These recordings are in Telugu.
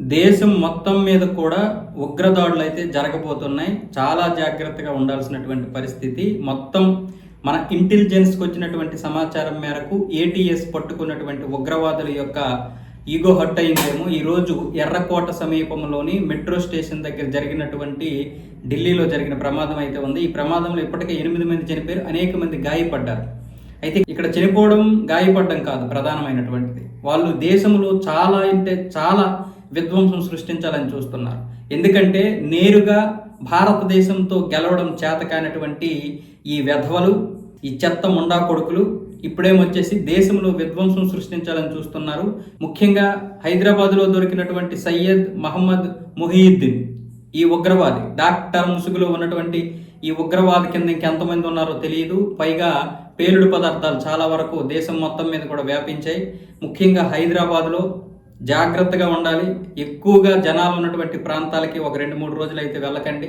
దేశం మొత్తం మీద కూడా ఉగ్రదాడులు అయితే జరగబోతున్నాయి. చాలా జాగ్రత్తగా ఉండాల్సినటువంటి పరిస్థితి. మొత్తం మన ఇంటెలిజెన్స్కి వచ్చినటువంటి సమాచారం మేరకు ఏటీఎస్ పట్టుకున్నటువంటి ఉగ్రవాదుల యొక్క ఈగో హట్ అయిందేమో. ఈరోజు ఎర్రకోట సమీపంలోని మెట్రో స్టేషన్ దగ్గర జరిగినటువంటి ఢిల్లీలో జరిగిన ప్రమాదం అయితే ఉంది. ఈ ప్రమాదంలో ఇప్పటికే ఎనిమిది మంది చనిపోయారు. అనేక మంది గాయపడ్డారు. అయితే ఇక్కడ చనిపోవడం గాయపడడం కాదు ప్రధానమైనటువంటిది. వాళ్ళు దేశంలో చాలా అంటే చాలా విధ్వంసం సృష్టించాలని చూస్తున్నారు. ఎందుకంటే నేరుగా భారతదేశంతో గెలవడం చేత కానటువంటి ఈ వెధవలు ఈ చెత్త ముండా కొడుకులు ఇప్పుడేమొచ్చేసి దేశంలో విధ్వంసం సృష్టించాలని చూస్తున్నారు. ముఖ్యంగా హైదరాబాద్లో దొరికినటువంటి సయ్యద్ మహమ్మద్ మొహీద్దీన్ ఈ ఉగ్రవాది. డాక్టర్ ముసుగులో ఉన్నటువంటి ఈ ఉగ్రవాది కింద ఇంకెంతమంది ఉన్నారో తెలియదు. పైగా పేలుడు పదార్థాలు చాలా వరకు దేశం మొత్తం మీద కూడా వ్యాపించాయి. ముఖ్యంగా హైదరాబాద్లో జాగ్రత్తగా ఉండాలి. ఎక్కువగా జనాలు ఉన్నటువంటి ప్రాంతాలకి ఒక రెండు మూడు రోజులు అయితే వెళ్ళకండి.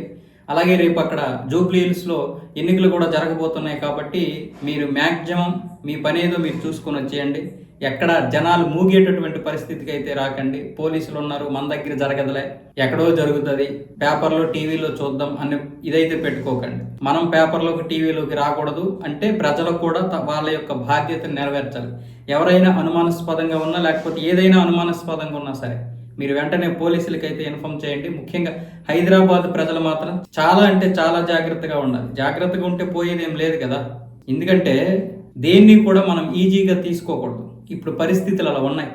అలాగే రేపు అక్కడ జూబ్లీ హిల్స్లో ఎన్నికలు కూడా జరగబోతున్నాయి కాబట్టి మీరు మ్యాక్సిమం మీ పని ఏదో మీరు చూసుకొని వచ్చేయండి. ఎక్కడ జనాలు మూగేటటువంటి పరిస్థితికి అయితే రాకండి. పోలీసులు ఉన్నారు మన దగ్గర జరగదులే. ఎక్కడో జరుగుతుంది. పేపర్లో టీవీలో చూద్దాం అని ఇదైతే పెట్టుకోకండి. మనం పేపర్లోకి టీవీలోకి రాకూడదు అంటే ప్రజలకు కూడా వాళ్ళ యొక్క బాధ్యతను నెరవేర్చాలి. ఎవరైనా అనుమానాస్పదంగా ఉన్నా లేకపోతే ఏదైనా అనుమానాస్పదంగా ఉన్నా సరే మీరు వెంటనే పోలీసులకి అయితే ఇన్ఫామ్ చేయండి. ముఖ్యంగా హైదరాబాద్ ప్రజలు మాత్రం చాలా అంటే చాలా జాగ్రత్తగా ఉండాలి. జాగ్రత్తగా ఉంటే పోయేది ఏం లేదు కదా. ఎందుకంటే దేన్ని కూడా మనం ఈజీగా తీసుకోకూడదు. ఇప్పుడు పరిస్థితులు అలా ఉన్నాయి.